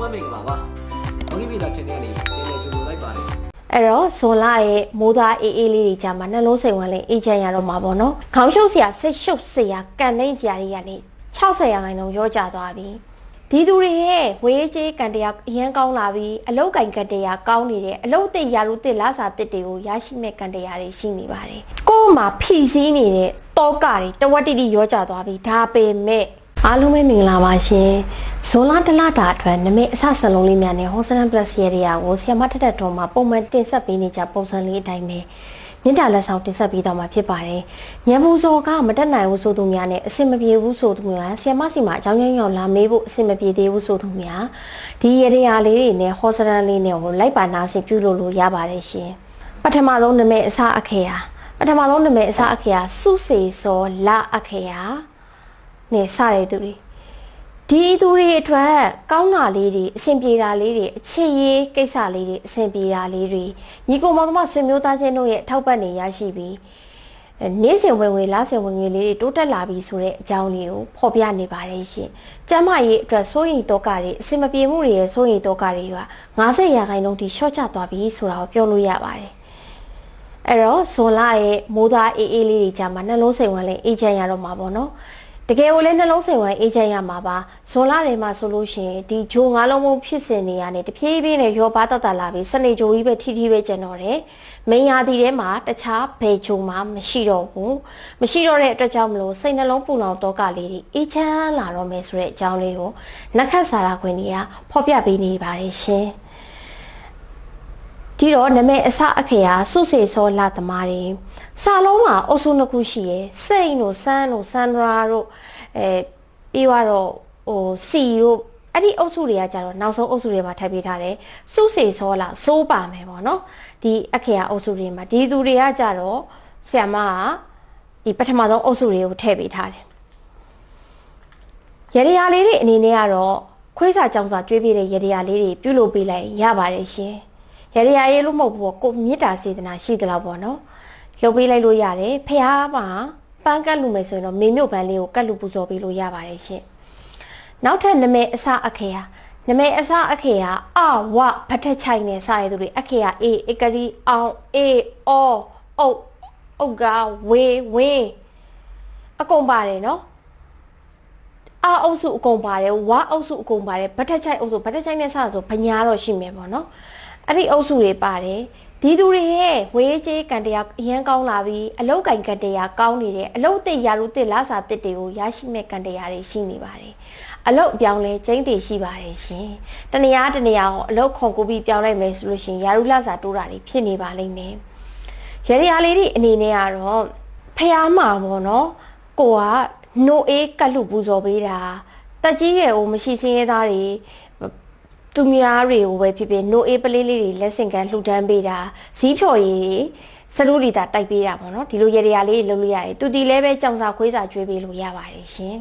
မမင်္ဂလာပါ။ဘောဂီဗီတာ channel လေးပြန်လည်ကြိုဆိုလိုက်ပါတယ်အဲ့တော့ဇွန်လရဲ့မိုးသားအေးအေးလေးတွေကြာမှာနှလုံးစိမ်ဝင်လေးအေးချမ်းရတော့မှာပေါ့နော်ခေါင်းရှုပ်စရာစိတ်ရှုပ်စရာကန်နှိမ့်စရာတွေကနေ60ရာခိုင်နှုန်းရောကြသွားပြီဒီသူတွေရဲ့ဝေးကြေးကန်တရားအရန်ကောင်းလာပြီအလုတ်ကင်ကန်တရားကောင်းနေတယ်အလုတ်အစ်ရာလူတစ်လာစာတစ်တွေကိုရရှိမဲ့ကန်တရားတွေရှိနေပါတယ်ကိုယ်မှာဖြီးစည်းနေတဲ့တောကတွေတဝက်တိတိရောကြသွားပြီဒါပေမဲ့ အားလုံးပဲမင်္ဂလာပါရှင်ဇွန်လတလတာအတွက်နမိတ်အဆဆလုံးလေးများနဲ့ Hostel Plus ရဲ့နေရာကိုဆီယမထက်ထက်တော်မှာပုံမှန်တင်ဆက်ပေးနေကြပုံစံလေးအတိုင်းပဲမြင့်တာလက်ဆောင်တင်ဆက်ပေးတော့မှာဖြစ်ပါတယ်ညံပူစော်ကမတက်နိုင်ဘူးဆိုသူများနဲ့အဆင်မပြေဘူးဆိုသူများဆီယမစီမှာအကြောင်းရင်းရောလာမေးဖို့အဆင်မပြေသေးဘူးဆိုသူများဒီရေနေရာလေးတွေနဲ့ Hostel လေးနဲ့ကိုလိုက်ပါနာစီပြုလုပ်လို့ရပါတယ်ရှင်ပထမဆုံးနမိတ်အစအခေယာပထမဆုံးနမိတ်အစအခေယာစုစေစောလအခေယာ နဲ့စတဲ့သူတွေဒီသူတွေအတွက်ကောင်းတာလေးတွေအဆင်ပြေတာလေးတွေအခြေရေးကိစ္စလေးတွေအဆင်ပြေတာလေးတွေညီကောင်မောင်မဆွေမျိုးသားချင်းတို့ရဲ့အထောက်ပံ့နေရရှိပြီးအဲနေ့စဉ်ဝင်ဝင်လစဉ်ဝင်ဝင်လေးတွေတိုးတက်လာပြီဆိုတဲ့အကြောင်းလေးကိုဖော်ပြနေပါတယ်ရှင်။ကျမ်းမာရေးအတွက်စိုးရိမ်တော့ကတွေအဆင်မပြေမှုတွေရဲ့စိုးရိမ်တော့ကတွေက90ရာခိုင်နှုန်းထိရှော့ချသွားပြီဆိုတာကိုပြောလို့ရပါတယ်။အဲ့တော့ဇွန်လရဲ့မိုးသားအေးအေးလေးတွေကြာမှာနှလုံးစိမ်ဝင်လေးအေးချမ်းရတော့မှာပေါ့နော်။ တကယ်ကိုလည်းနှလုံးစိမ်ဝင်အေးချမ်းရမှာပါဇွန်လတွေမှာဆိုလို့ရှိရင်ဒီဂျိုငါးလုံးမဖြစ်စင်နေရနေတဖြည်းဖြည်းနဲ့ရောပါတတ်တာလာပြီးစနေဂျိုကြီးပဲထိထိပဲကျန်တော့တယ်မင်းရာသီထဲမှာတခြားဘယ်ဂျိုမှမရှိတော့ဘူးမရှိတော့တဲ့အတွက်ကြောင့်မလို့စိတ်နှလုံးပူလောင်တော့ကလေးတွေအေးချမ်းလာတော့မယ်ဆိုတဲ့အကြောင်းလေးကိုနက်ခတ်စာရာခွင်ကြီးကဖော်ပြပေးနေပါတယ်ရှင် ဒီတော့နမဲအစအခေယာစုစေစောလာသမားတွေစာလုံးမှာအုပ်စုနှစ်ခုရှိရယ်စိတ်တို့စမ်းတို့စန္ဒရာတို့အဲပြီးတော့ဟိုစီတို့အဲ့ဒီအုပ်စုတွေကကြတော့နောက်ဆုံးအုပ်စုတွေမှာထပ်ပေးထားတယ်စုစေစောလာစိုးပါမယ်ပေါ့နော်ဒီအခေယာအုပ်စုတွေမှာဒီသူတွေကကြတော့ဆ iam ကဒီပထမဆုံးအုပ်စုတွေကိုထည့်ပေးထားတယ်ရရရာလေးတွေအနေနဲ့ကတော့ခွေးစာကြောင်စာကျွေးပေးတဲ့ရရရာလေးတွေပြုလုပ်ပေးလိုက်ရပါတယ်ရှင် ရရရာရေးလို့မဟုတ်ဘူးပေါ့ကိုမေတ္တာစေတနာရှိသလားပေါ့နော်လုပ်ပေးလိုက်လို့ရတယ်ဖះမှာပန်းကတ်လူမယ်ဆိုရင်တော့မေမြို့ပန်းလေးကိုကတ်လူပူဇော်ပေးလို့ရပါတယ်ရှင်နောက်ထပ်နမဲအစအခေဟာနမဲအစအခေဟာအဝဖတ်ထက်ချိုင်နေစရတဲ့သူတွေအခေဟာအေဧကရီအောင်အေအောအုတ်အုတ်ကဝေဝင်းအကုန်ပါတယ်နော်အာအုပ်စုအကုန်ပါတယ်ဝါအုပ်စုအကုန်ပါတယ်ဗတ်ထက်ချိုင်အုပ်စုဗတ်ထက်ချိုင်နဲ့စဆိုဗညာတော့ရှိမယ်ပေါ့နော် အဲ့ဒီအုပ်စုတွေပါတယ်ဒီသူတွေရဲ့ဝေးကြေးကန်တရားအရန်ကောင်းလာပြီအလုတ်ကင်ကန်တရားကောင်းနေတယ်အလုတ်တစ်ရာလူတစ်လာစာတစ်တွေကိုရရှိမဲ့ကန်တရားတွေရှိနေပါတယ်အလုတ်ပြောင်းလဲကျင်းတည်ရှိပါတယ်ရှင်တနေရာတနေရာကိုအလုတ်ခွန်ကိုပြီးပြောင်းလိုက်မယ်ဆိုလို့ရှိရင်ရာလူလာစာတိုးတာတွေဖြစ်နေပါလိမ့်မယ်ရရလေးတွေအနေနဲ့ကတော့ဖះမှာပေါ့နော်ကိုကနိုအေးကတ်လူပူဇော်ပေးတာတက်ကြီးရဲ့ဟိုမရှိစင်းရဲသားတွေ သူများတွေကိုပဲဖြစ်ဖြစ် no a ပလေးလေးတွေလက်ဆင့်ကမ်းလှူဒန်းပေးတာဇီးဖြော်ရည်စရုရီတာတိုက်ပေးတာပေါ့နော်ဒီလိုရေရာလေးလုပ်လို့ရတယ်သူတီလည်းပဲကြောင်စာခွေးစာကျွေးပေးလို့ရပါတယ်ရှင်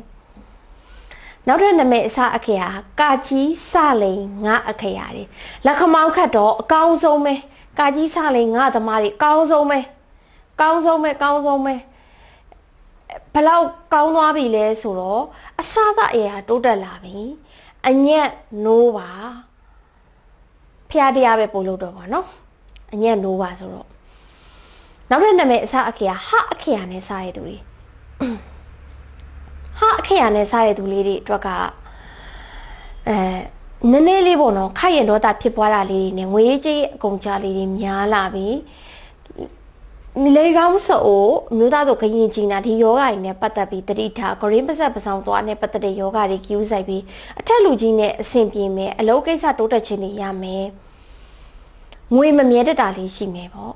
နောက်ထပ်နာမည်အစအခရာကာကြီးစလိန်ငါအခရာတွေလက်ခမောင်းခတ်တော့အကောင်းဆုံးပဲကာကြီးစလိန်ငါသမားတွေအကောင်းဆုံးပဲကောင်းဆုံးပဲကောင်းဆုံးပဲဘလောက်ကောင်းသွားပြီလဲဆိုတော့အစသာအရာတိုးတက်လာပြီအညက်နိုးပါ ဖျားတရားပဲပို့လို့တော့ပါနော်အညက်နိုးပါဆိုတော့နောက်တဲ့နာမည်အစအခေယာဟအခေယာနဲ့စားရတဲ့သူတွေဟအခေယာနဲ့စားရတဲ့သူလေးတွေအတွက်ကအဲနည်းနည်းလေးပေါ့နော်ခိုက်ရင်တော့တာဖြစ်ပွားတာလေးတွေနဲ့ငွေကြေးအကုန်ကြလေးတွေများလာပြီ လေကောင်းဆိုအမျိုးသားတို့ခရင်ကြီးနာဒီယောဂါကြီးနဲ့ပတ်သက်ပြီးတတိထားဂရင်းပဆက်ပဆောင်သွားနဲ့ပတ်သက်တဲ့ယောဂါတွေကြီးဥဆိုင်ပြီးအထက်လူကြီးနဲ့အဆင်ပြေမယ်အလုပ်ကိစ္စတိုးတက်ခြင်းတွေရမယ်ငွေမမြဲတတ်တာလေးရှိမယ်ပေါ့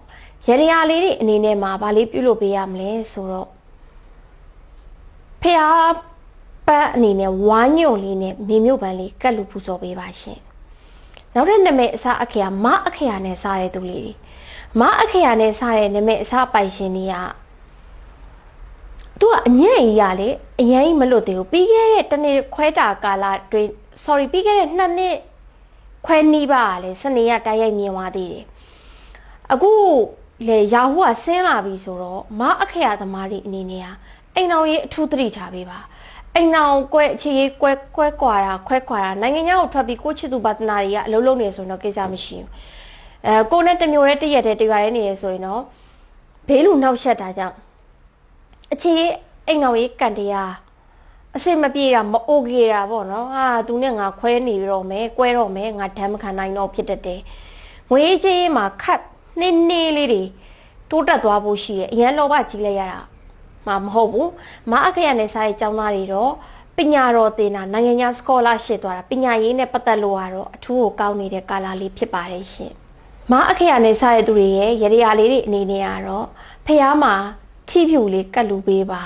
ရရရာလေးတွေအနေနဲ့မှာဗာလေးပြုလုပ်ပေးရမလဲဆိုတော့ဖះပတ်အနေနဲ့ဝမ်းညို့လေးနဲ့မေမြို့ပန်းလေးကတ်လူပူဇော်ပေးပါရှင်နောက်တဲ့နာမည်အစားအခရာမအခရာနဲ့စားတဲ့သူလေးတွေ မအခရာနဲ့စားတဲ့နာမည်အစားပိုင်ရှင်တွေကသူကအညံ့ကြီးရလေအရင်မလွတ်သေးဘူးပြီးခဲ့တဲ့တနေ့ခွဲတာကာလတွင် sorry ပြီးခဲ့တဲ့နှစ်နှစ်ခွဲနီးပါလေစနေရတိုက်ရိုက်မြင်သွားသေးတယ်အခုလေရာဟုကဆင်းလာပြီဆိုတော့မအခရာသမားတွေအနေနဲ့ဟာအိမ်တော်ရေးအထူးသတိထားပေးပါအိမ်နောင်ကွဲအခြေရေးကွဲကွဲကွာတာခွဲကွာတာနိုင်ငံခြားကိုထွက်ပြီးကိုချစ်သူပါတနာတွေကအလုံးလုံးနေဆိုရင်တော့ကိစ္စမရှိဘူး အဲကိုနဲ့တမျိုးနဲ့တရက်တည်းတရွာတည်းနေရဆိုရင်တော့ဘေးလူနောက်ဆက်တာကြောင့်အခြေရေးအိမ်နောင်ရေးကန်တရားအစစ်မပြေတာမအိုကေတာပေါ့နော်ဟာသူနဲ့ငါခွဲနေတော့မယ်ကွဲတော့မယ်ငါဓာတ်မခံနိုင်တော့ဖြစ်တတ်တယ်ငွေကြေးမှာခတ်နှင်းနှင်းလေးတွေတိုးတက်သွားဖို့ရှိတယ်အရန်လောဘကြီးလိုက်ရတာမှာမဟုတ်ဘူးမအခရနဲ့စားရဲ့ចောင်းသားတွေတော့ပညာတော်သင်တာနိုင်ငံညာစကောလာရှစ်သွားတာပညာရေးနဲ့ပတ်သက်လို့ကတော့အထူးကိုကောင်းနေတဲ့ကာလာလေးဖြစ်ပါတယ်ရှင် မအခရနဲ့စားရဲ့သူတွေရဲ့ရရလေးတွေအနေနဲ့ကတော့ဖះမှာထိဖြူလေးကတ်လူပေးပါ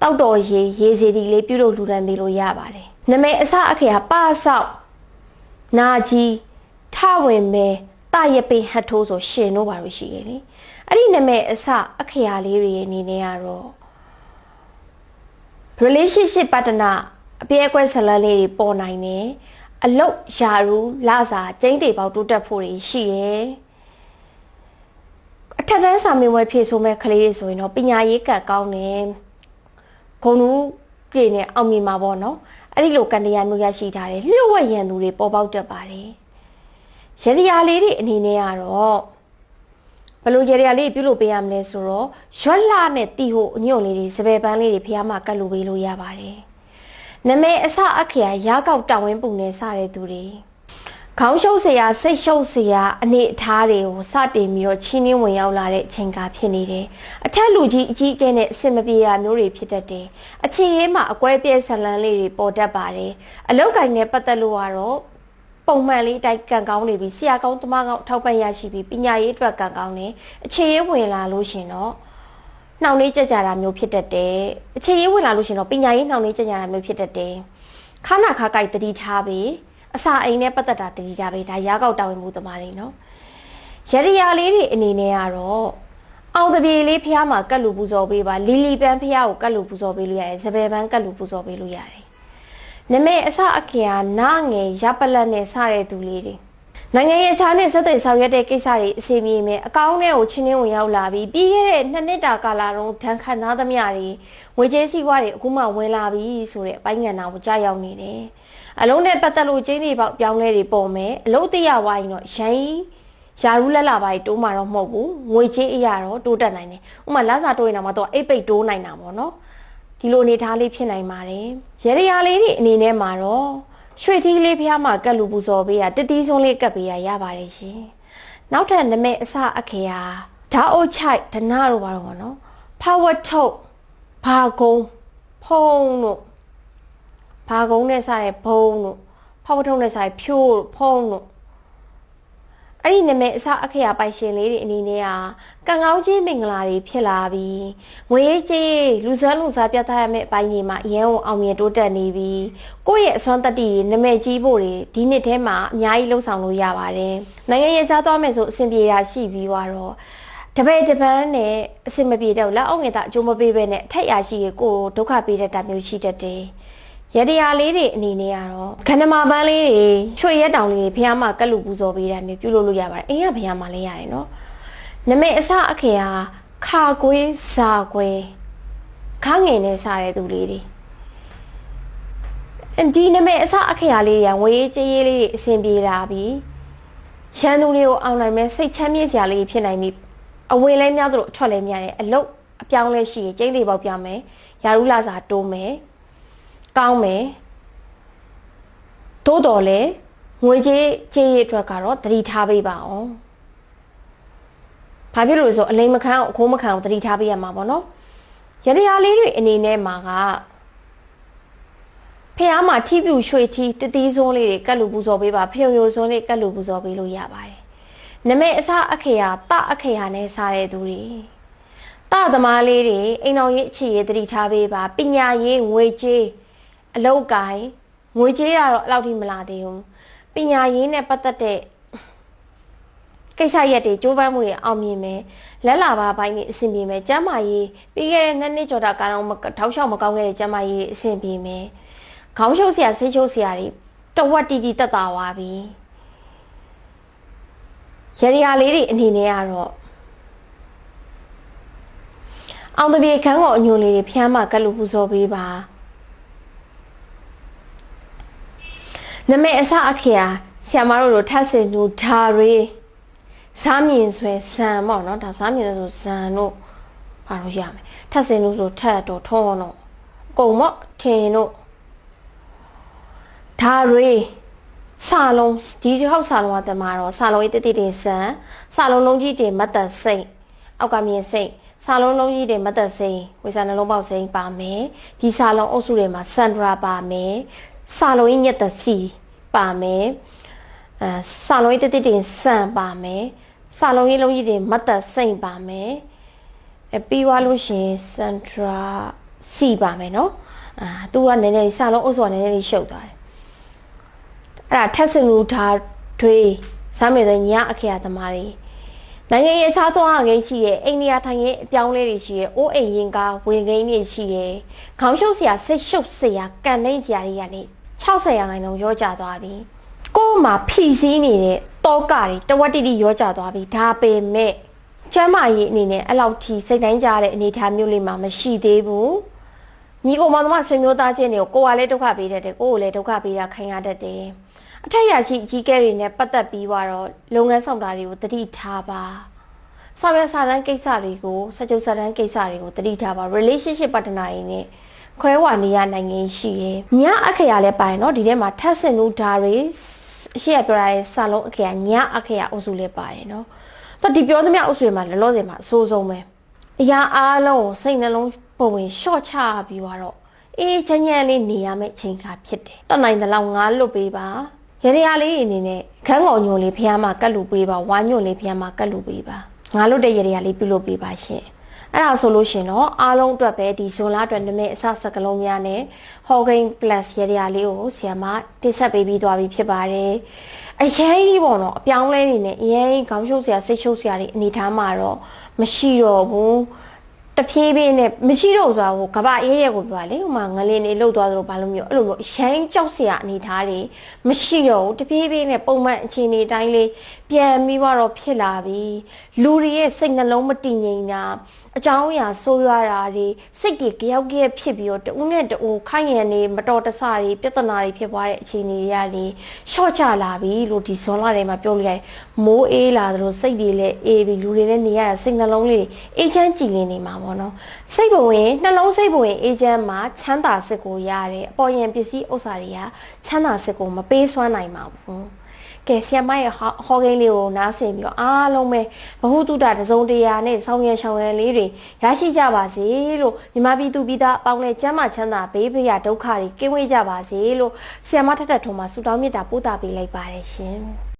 တောက်တော်ရေရေစီဒီလေးပြုလုပ်လူတန်းပေးလို့ရပါတယ်နမိတ်အစအခရပဆောက်နာကြီးထဝင်မဲတရပေဟတ်ထိုးဆိုရှင်တို့ပါလို့ရှိရလေအဲ့ဒီနမိတ်အစအခရာလေးတွေအနေနဲ့ကတော့ relationship partner အပြည့်အကွက်ဇလန်းလေးတွေပေါ်နိုင်တယ် အလုတ်ယာရူလာစာကျင်းတေပေါက်တိုးတက်ဖို့တွေရှိတယ်အထက်တန်းစာမေးပွဲဖြည့်ဆိုးမဲ့ကလေးတွေဆိုရင်တော့ပညာရေးကတ်ကောင်းတယ်ဂုဏ်လူပြည့်နဲ့အောင်မြင်မှာပေါ့နော်အဲ့ဒီလိုကန်တရားမျိုးရရှိထားတယ်လျှို့ဝှက်ရန်သူတွေပေါ်ပေါက်တတ်ပါတယ်ရရရာလေးတွေအနေနဲ့ကတော့ဘလို့ရရလေးပြုလုပ်ပေးရမလဲဆိုတော့ရွက်လာနဲ့တီဟိုအညွန့်လေးတွေစပယ်ပန်းလေးတွေဖះမှာကတ်လို့ပေးလို့ရပါတယ် နမဲအစအခရာရာကောက်တောင်းဝင်းပုံနဲ့စတဲ့သူတွေခေါင်းရှုပ်စရာစိတ်ရှုပ်စရာအနေအထားတွေကိုစတင်ပြီးတော့ချင်းင်းဝင်ရောက်လာတဲ့အချိန်ကဖြစ်နေတယ်။အထက်လူကြီးအကြီးအကဲနဲ့အဆင်မပြေရမျိုးတွေဖြစ်တတ်တယ်။အခြေရေးမှာအကွဲပြဲဇလန်လေးတွေပေါ်တတ်ပါတယ်။အလောက်ကိုင်းနဲ့ပတ်သက်လို့ကတော့ပုံမှန်လေးတိုက်ကံကောင်းနေပြီဆရာကောင်းတမကောင်းထောက်ပံ့ရရှိပြီးပညာရေးအတွက်ကံကောင်းနေအခြေရေးဝင်လာလို့ရှင်တော့ နှောင့်နှေးကြကြတာမျိုးဖြစ်တတ်တယ်အခြေရေးဝင်လာလို့ရှင်တော့ပညာရေးနှောင့်နှေးကြကြတာမျိုးဖြစ်တတ်တယ်ခါနာခါကြိုက်တတိထားပြီအစာအိမ်နဲ့ပတ်သက်တာတတိထားပြီဒါရာကောက်တာဝန်မှုသမားတွေနော်ရရရာလေးတွေအနေနဲ့ကတော့အောင်တပြေလေးဖះမှာကတ်လူပူဇော်ပေးပါလီလီပန်းဖះကိုကတ်လူပူဇော်ပေးလို့ရတယ်စပယ်ပန်းကတ်လူပူဇော်ပေးလို့ရတယ်နမဲအစအခေဟာနာငယ်ရပလက်နဲ့စတဲ့သူလေးတွေ နိုင်ငံရေးခြားနဲ့စက်သိဆောင်ရွက်တဲ့ကိစ္စတွေအစီအပြေမယ်အကောင်းနဲ့ကိုချင်းချင်းဝင်ရောက်လာပြီးပြီးခဲ့တဲ့နှစ်နှစ်တာကာလတုန်းဒဏ်ခံသားသမျှတွေငွေကြေးစည်းဝါးတွေအခုမှဝင်လာပြီဆိုတဲ့အပိုင်းငံနာကိုကြားရောက်နေတယ်အလုံးနဲ့ပတ်သက်လို့ကျင်းတွေပေါက်ပြောင်းလဲတွေပေါ်မယ်အလုံးတရဝိုင်းတော့ရန်ရာရူးလက်လာပါတိုးမှာတော့မဟုတ်ဘူးငွေကြေးအရာတော့တိုးတက်နိုင်တယ်ဥမာလက်စာတိုးရင်တော့အိတ်ပိတ်တိုးနိုင်တာပေါ့နော်ဒီလိုအနေထားလေးဖြစ်နိုင်ပါတယ်ရေရရာလေးတွေအနေနဲ့မှာတော့ ရွှေထီးလေးဖျားမှာကတ်လူပူဇော်ပေးရတတိဆုံးလေးကတ်ပေးရရပါတယ်ရှင်နောက်ထပ်နမဲအစအခေယာဓာအိုချိုက်ဒနာတို့ပါတော့ဗောနော် power ထုတ်ဘာကုံဖုံးတို့ဘာကုံနဲ့စတဲ့ဘုံတို့ power ထုတ်နဲ့စတဲ့ဖြိုးတို့ဖုံးတို့ အဲ့ဒီနမဲအစအခရာပိုင်ရှင်လေးတွေအနေနဲ့ကကံကောင်းခြင်းမင်္ဂလာတွေဖြစ်လာပြီးငွေကြေးလူစွမ်းလူစားပြသရမယ့်အပိုင်းတွေမှာအရင်ကအောင်မြင်တိုးတက်နေပြီးကိုယ့်ရဲ့အစွမ်းတတ္တိတွေနမဲကြီးဖို့တွေဒီနှစ်ထဲမှာအများကြီးလှုပ်ဆောင်လို့ရပါတယ်နိုင်ငံရေးကြားသွားမယ်ဆိုအဆင်ပြေတာရှိပြီးတော့တပည့်တပန်းနဲ့အစင်မပြေတော့လက်အောင်ငယ်တာအကျိုးမပေးဘဲနဲ့အထက်ရရှိရကိုဒုက္ခပေးတဲ့တာမျိုးရှိတတ်တယ် ရတရားလေးတွေအနေနဲ့ကတော့ခန္ဓမာပန်းလေးတွေချွေရက်တောင်လေးတွေဖះမှာကက်လူပူဇော်ပေးတာမျိုးပြုလုပ်လို့ရပါတယ်အိမ်ကဖះမှာလည်းရတယ်နော်နမေအစအခေဟာခါကွေးစာကွေးခါငယ်နဲ့စားတဲ့သူလေးတွေဒီနမေအစအခေဟာလေးရငွေကြေးရေးလေးတွေအဆင်ပြေလာပြီးရန်သူတွေကိုအောင်နိုင်မဲ့စိတ်ချမ်းမြေ့စရာလေးဖြစ်နိုင်ပြီးအဝင်လဲများသလိုအထွက်လဲများတယ်အလုတ်အပြောင်းလဲရှိရင်ကျင်းလေးပေါက်ပြောင်းမယ်ယာရုလာစာတိုးမယ် ကောင်းမယ်တိုးတော်လဲငွေကြေးကြေးရအတွက်ကတော့တတိထားပေးပါအောင်ဘာဖြစ်လို့လဲဆိုအလိမ်မခံအောင်အခိုးမခံအောင်တတိထားပေးရမှာပေါ့နော်ရတရားလေးတွေအနေနဲ့မှာကဖះမှာထီးပြူရွှေထီးတတိစွန်းလေးတွေကတ်လူပူဇော်ပေးပါဖျုံယိုစွန်းလေးကတ်လူပူဇော်ပေးလို့ရပါတယ်နမဲအစအခေယာတအခေယာနဲ့စားတဲ့သူတွေတသမားလေးတွေအိမ်တော်ရေးအခြေရေးတတိထားပေးပါပညာရေးငွေကြေး အလောက်ကိုင်းငွေကြေးကတော့အဲ့လောက်ထိမလာသေးဘူးပညာရေးနဲ့ပတ်သက်တဲ့ကိစ္စရက်တွေကြိုးပမ်းမှုတွေအောင်မြင်မယ်လက်လာပါဘိုင်းနေအဆင်ပြေမယ်ကျမ်းမာရေးပြီးခဲ့တဲ့နှစ်နှစ်ကျော်တာကာလထောက်လျှောက်မကောင်းခဲ့တဲ့ကျမ်းမာရေးအဆင်ပြေမယ်ခေါင်းရှုပ်စရာဆိတ်ရှုပ်စရာတွေတဝက်တီတီတက်တာသွားပြီရရရာလေးတွေအနေနဲ့ကတော့အောင်တပြေခန်းကိုအညိုလေးတွေဖျမ်းမှာကတ်လို့ပူဇော်ပေးပါ နမေအစအခရာဆရာမတို့တို့ထပ်စင်သူဓာရီစားမြင်ဆွဲဇံပေါ့နော်ဒါစားမြင်ဆိုဇံတို့ဘာလို့ရမယ်ထပ်စင်လို့ဆိုထပ်တော့ထုံးတော့ကုံမော့ထင်တို့ဓာရီစာလုံးဒီဟောက်စာလုံးကတမတော့စာလုံးရေးတိတိတင်ဆန်စာလုံးလုံးကြီးတင်မတ်တစိတ်အောက်ကမြင်စိတ်စာလုံးလုံးကြီးတင်မတ်တစိတ်ဝေစာနှလုံးပေါက်စိတ်ပါမယ်ဒီစာလုံးအုပ်စုတွေမှာစန္ဒရာပါမယ် စာလုံးရေးညက်တစီပါမယ်အဲစာလုံးရေးတိတိတင်ဆန်ပါမယ်စာလုံးရေးလုံးကြီးတင်မတ်တစိတ်ပါမယ်အဲပြီးသွားလို့ရှရင်စန္ဒရာစီပါမယ်နော်အာသူကနည်းနည်းစာလုံးအုပ်စုကနည်းနည်းလေးရှုပ်သွားတယ်အဲ့ဒါထက်စလူထားထွေးစားမယ်ဆိုညအခရာသမားတွေနိုင်ငံရေးအခြားသောအငိမ့်ရှိရဲ့အိန္ဒိယထိုင်ရေးအပြောင်းလဲတွေရှိရဲ့အိုးအိမ်ရင်ကားဝင်ကိန်းတွေရှိရဲ့ခေါင်းရှုပ်စရာစိတ်ရှုပ်စရာကန်နှိမ့်စရာတွေကနေ 60ရာခိုင်နှုန်းရောကြသွားပြီကိုယ်မှာဖြီးစည်းနေတဲ့တောကတွေတဝက်တိတိရောကြသွားပြီဒါပေမဲ့ကျမ်းမာရေးအနေနဲ့အဲ့လောက်ထိစိတ်တိုင်းကြတဲ့အနေအထားမျိုးလေးမှမရှိသေးဘူးညီကောင်မောင်တို့ဆွေမျိုးသားချင်းတွေကိုကိုယ်ကလည်းဒုက္ခပေးတတ်တယ်ကိုယ်ကိုလည်းဒုက္ခပေးတာခံရတတ်တယ်အထက်ရရှိအကြီးကဲတွေနဲ့ပတ်သက်ပြီးတော့လုပ်ငန်းဆောင်တာတွေကိုတတိထားပါဆောင်ရစာတန်းကိစ္စတွေကိုစကြုံစာတန်းကိစ္စတွေကိုတတိထားပါ relationship partner တွေနဲ့ ခွဲဝါနေရနိုင်ငံရှိရယ်ညအခရာလည်းပါရင်เนาะဒီထဲမှာထပ်စင်လို့ဓာတွေအရှိရပြောရတဲ့စာလုံးအခရာညအခရာအုပ်စုလည်းပါတယ်เนาะတော့ဒီပြောသမျှအုပ်စုတွေမှာလောလောဆယ်မှာအဆိုးဆုံးပဲအရာအားလုံးကိုစိတ်နှလုံးပုံဝင်ရှော့ချပြီးတော့အေးချမ်းချမ်းလေးနေရမယ့်ချိန်ခါဖြစ်တယ်တတ်နိုင်တဲ့လောက်ငါလွတ်ပေးပါရရလေးအနေနဲ့ခန်းကောင်ညိုလေးဖះမှာကတ်လူပေးပါဝါညိုလေးဖះမှာကတ်လူပေးပါငါလွတ်တဲ့ရရလေးပြုလုပ်ပေးပါရှင် အဲ့ဒါဆိုလို့ရှင်တော့အားလုံးအတွက်ပဲဒီဇွန်လအတွက်နမိတ်အစစကလုံးများနဲ့ Hawking Plus ရရလေးကိုဆီယမတိဆက်ပေးပြီးသွားပြီဖြစ်ပါတယ်အရင်ကြီးပေါ့နော်အပြောင်းလဲနေနဲ့အရင်ခေါင်းရှုပ်စရာစိတ်ရှုပ်စရာတွေအနေထားမှာတော့မရှိတော့ဘူးတဖြည်းဖြည်းနဲ့မရှိတော့ဆိုတာကိုကဘာအေးရဲကိုပြောလေဟိုမှာငလင်းနေလှုပ်သွားသလိုဘာလို့မျိုးအဲ့လိုမျိုးရိုင်းကြောက်စရာအနေထားတွေမရှိတော့ဘူးတဖြည်းဖြည်းနဲ့ပုံမှန်အခြေအနေတိုင်းလေးပြန်ပြီးတော့ဖြစ်လာပြီလူတွေရဲ့စိတ်နှလုံးမတည်ငြိမ်တာ အကြောင်းအရာဆိုးရွားတာတွေစိတ်ကြီးကြောက်ကြက်ဖြစ်ပြီးတော့တူးနဲ့တူးခိုင်ရံနေမတော်တဆတွေပြဿနာတွေဖြစ်သွားတဲ့အခြေအနေတွေကလေရှော့ချလာပြီလို့ဒီဇွန်လထဲမှာပြောလိုက်မိုးအေးလာသလိုစိတ်တွေလည်းအေးပြီလူတွေလည်းနေရတာစိတ်နှလုံးလေးအေးချမ်းကြည်လင်နေမှာပေါ့နော်စိတ်ဘဝင်နှလုံးစိတ်ဘဝင်အေးချမ်းမှာချမ်းသာစစ်ကိုရတယ်အပေါ်ယံပစ္စည်းဥစ္စာတွေကချမ်းသာစစ်ကိုမပေးစွမ်းနိုင်ပါဘူး ကဲဆီယမရဲ့ဟောကိန်းလေးကိုနားဆင်ပြီးတော့အားလုံးပဲဘ ഹു တုတတစုံတရာနဲ့ဆောင်းရံရှောင်းရံလေးတွေရရှိကြပါစေလို့မြမပြည်သူပြည်သားအပေါင်းနဲ့ကျမ်းမာချမ်းသာဘေးဖရာဒုက္ခတွေကင်းဝေးကြပါစေလို့ဆီယမထက်ထက်ထုံမှာဆုတောင်းမေတ္တာပို့တာပေးလိုက်ပါတယ်ရှင်